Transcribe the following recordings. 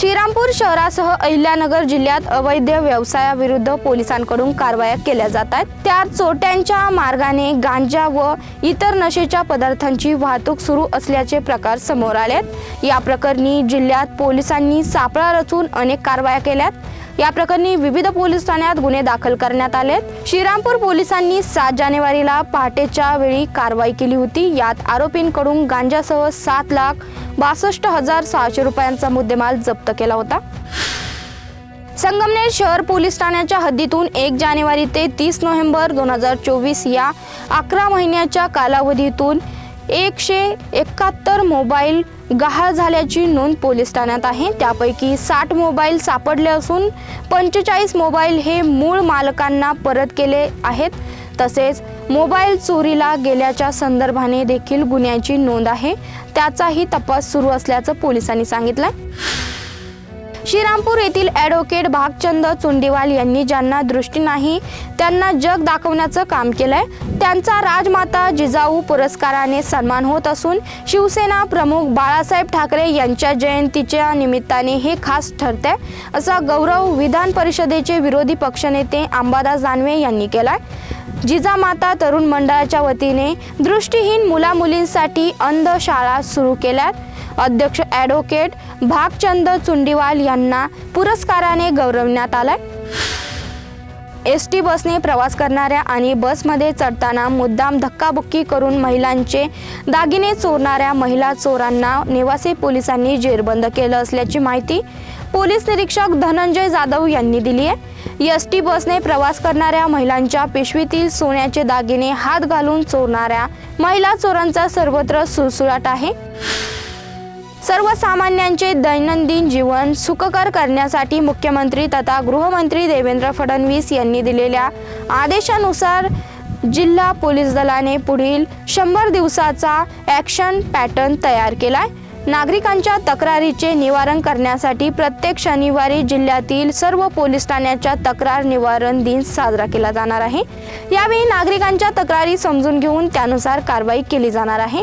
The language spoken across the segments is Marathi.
श्रीरामपूर शहरासह अहिल्यानगर जिल्ह्यात अवैध व्यवसायाविरुद्ध पोलिसांकडून कारवाया केल्या जात आहेत. त्यात चोट्यांच्या मार्गाने गांजा व इतर नशेच्या पदार्थांची वाहतूक सुरू असल्याचे प्रकार समोर आले या प्रकरणी जिल्ह्यात पोलिसांनी सापळा रचून अनेक कारवाया केल्यात. या प्रकरणी विविध पोलीस ठाण्यात गुन्हे दाखल करण्यात आले श्रीरामपूर पोलिसांनी सात जानेवारीला पहाटेच्या वेळी कारवाई केली होती. यात आरोपींकडून गांजासह सात लाख बासष्ट हजार सहाशे रुपयांचा मुद्देमाल जप्त केला होता. संगमनेर शहर पोलीस ठाण्याच्या हद्दीतून एक जानेवारी ते तीस नोव्हेंबर दोन हजार चोवीस या अकरा महिन्याच्या कालावधीतून एकशे एकाहत्तर मोबाईल गहाळ झाल्याची नोंद पोलीस ठाण्यात आहे. त्यापैकी साठ मोबाईल सापडले असून पंचेचाळीस मोबाईल हे मूळ मालकांना परत केले आहेत. तसेच मोबाईल चोरीला गेल्याच्या संदर्भाने देखील गुन्ह्याची नोंद आहे. त्याचाही तपास सुरू असल्याचं पोलिसांनी सांगितलं श्रीरामपूर येथील ॲडव्होकेट भागचंद चुंडीवाल यांनी ज्यांना दृष्टी नाही त्यांना जग दाखवण्याचं काम केलंय. त्यांचा राजमाता जिजाऊ पुरस्काराने सन्मान होत असून शिवसेना प्रमुख बाळासाहेब ठाकरे यांच्या जयंतीच्या निमित्ताने हे खास ठरते असा गौरव विधान परिषदेचे विरोधी पक्षनेते अंबादास दानवे यांनी केलाय. जिजामाता तरुण मंडळाच्या वतीने दृष्टीहीन मुलामुलींसाठी अंध शाळा सुरू केल्यात. अध्यक्ष ॲडव्होकेट भागचंद चुंडीवाल यांना पुरस्काराने गौरवण्यात आलाय. एस टी बसने प्रवास करणाऱ्या आणि बसमध्ये चढताना मुद्दाम धक्काबुक्की करून महिलांचे दागिने चोरणाऱ्या महिला चोरांना निवासी पोलिसांनी जेरबंद केलं असल्याची माहिती पोलीस निरीक्षक धनंजय जाधव यांनी दिली आहे. एस टी बसने प्रवास करणाऱ्या महिलांच्या पिशवीतील सोन्याचे दागिने हात घालून चोरणाऱ्या महिला चोरांचा सर्वत्र सुळसुळाट आहे. सर्वसामान्यांचे दैनंदिन जीवन सुखकर करण्यासाठी मुख्यमंत्री तथा गृहमंत्री देवेंद्र फडणवीस यांनी दिलेल्या आदेशानुसार जिल्हा पोलीस दलाने पुढील शंभर दिवसाचा ॲक्शन पॅटर्न तयार केलाय. नागरिकांच्या तक्रारीचे निवारण करण्यासाठी प्रत्येक शनिवारी जिल्ह्यातील सर्व पोलीस ठाण्याच्या तक्रार निवारण दिन साजरा केला जाणार आहे. यावेळी नागरिकांच्या तक्रारी समजून घेऊन त्यानुसार कारवाई केली जाणार आहे.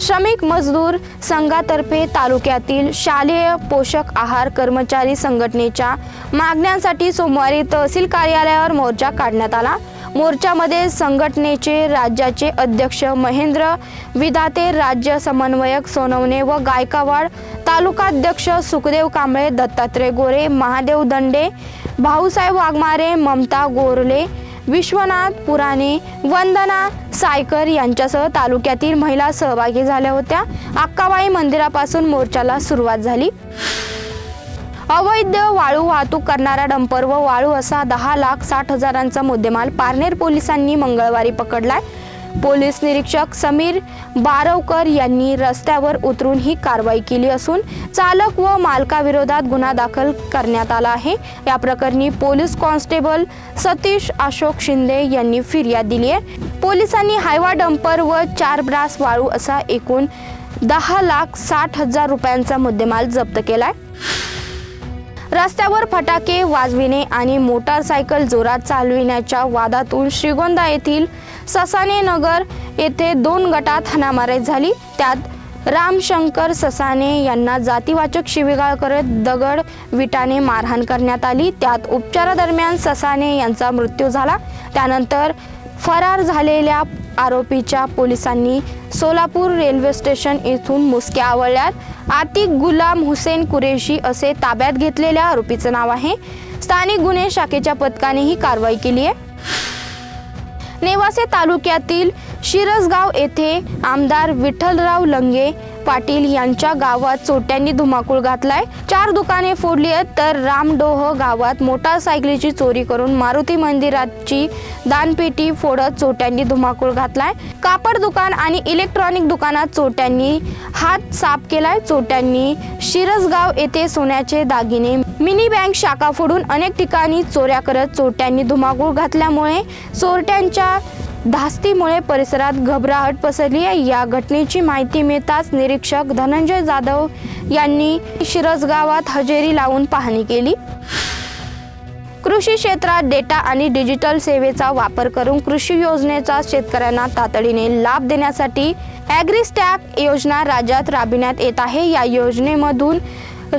श्रमिक मजदूर संघातर्फे तालुक्यातील शालेय पोषक आहार कर्मचारी संघटनेच्या मागण्यांसाठी सोमवारी तहसील कार्यालयावर मोर्चा काढण्यात आला. मोर्चामध्ये संघटनेचे राज्याचे अध्यक्ष महेंद्र विधाते राज्य समन्वयक सोनवणे व गायकावाड तालुकाध्यक्ष सुखदेव कांबळे दत्तात्रय गोरे महादेव दंडे भाऊसाहेब वाघमारे ममता गोरले विश्वनाथ पुराणे वंदना सायकर यांच्यासह तालुक्यातील महिला सहभागी झाल्या होत्या. अक्काबाई मंदिरापासून मोर्चाला सुरुवात झाली. अवैध वाळू वाहतूक करणारा डंपर व वाळू असा दहा लाख साठ हजारांचा मुद्देमाल पारनेर पोलिसांनी मंगळवारी पकडलाय. पोलीस निरीक्षक समीर बारवकर यांनी रस्त्यावर उतरून ही कारवाई केली असून चालक व मालकाविरोधात गुन्हा दाखल करण्यात आला आहे. या प्रकरणी पोलीस कॉन्स्टेबल सतीश अशोक शिंदे यांनी फिर्याद दिली आहे. पोलिसांनी हायवा डंपर व चार ब्रास वाळू असा एकूण दहा लाख साठ हजार रुपयांचा मुद्देमाल जप्त केलाय. रस्त्यावर फटाके वाजविणे आणि मोटारसायकल जोरात चालविण्याच्या वादातून श्रीगोंदा येथील ससाने नगर येथे दोन गटात हाणामारी झाली. त्यात रामशंकर ससाने यांना जातीवाचक शिवीगाळ करत दगड विटाने मारहाण करण्यात आली. त्यात उपचारादरम्यान ससाने यांचा मृत्यू झाला. त्यानंतर फरार झालेल्या आरोपीच्या पोलिसांनी सोलापूर रेल्वे स्टेशन येथून मुसक्या आवळल्यात. आतिक गुलाम हुसेन कुरेशी असे ताब्यात घेतलेल्या आरोपीचं नाव आहे. स्थानिक गुन्हे शाखेच्या पथकाने ही कारवाई केली आहे. नेवासे तालुक्यातील शिरसगाव येथे आमदार विठ्ठलराव लंगे पाटील यांच्या गावात चोट्यांनी धुमाकूळ घातलाय. चार दुकाने फोडली आहेत तर रामडोह गावात मोटारसायकलीची चोरी करून मारुती मंदिराची दानपेटी फोडत चोट्यांनी धुमाकूळ घातलाय. कापड दुकान आणि इलेक्ट्रॉनिक दुकानात चोरट्यांनी हात साफ केलाय. चोरट्यांनी शिरसगाव येथे सोन्याचे दागिने मिनी बँक शाखा फोडून अनेक ठिकाणी चोऱ्या करत चोरट्यांनी धुमाकूळ घातल्यामुळे चोरट्यांच्या धास्तीमुळे परिसरात घबराहट पसरली आहे. या घटनेची माहिती मिळताच निरीक्षक धनंजय जाधव यांनी शिरसगावात हजेरी लावून पाहणी केली. कृषी क्षेत्रात डेटा आणि डिजिटल सेवेचा वापर करून कृषी योजनेचा शेतकऱ्यांना तातडीने लाभ देण्यासाठी ॲग्रिस्टॅप योजना राज्यात राबविण्यात येत आहे. या योजनेमधून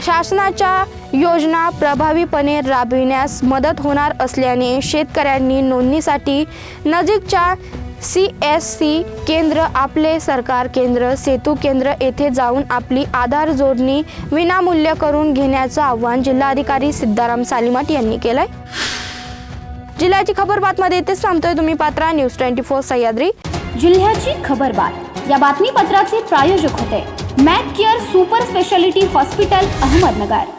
शासनाच्या योजना प्रभावीपणे राबविण्यास मदत होणार असल्याने शेतकऱ्यांनी नोंदणीसाठी नजीकच्या सी एस सी केंद्र आपले सरकार केंद्र सेतू केंद्र येथे जाऊन आपली आधार जोडणी विनामूल्य करून घेण्याचं आवाहन जिल्हाधिकारी सिद्धाराम सालिमाट यांनी केलंय. जिल्ह्याची खबर बातमध्ये येथेच थांबतोय तुम्ही पात्रा न्यूज ट्वेंटी फोर सह्याद्री. जिल्ह्याची खबरबात या बातमीपत्राचे प्रायोजक होते Mac care super speciality hospital Ahmednagar.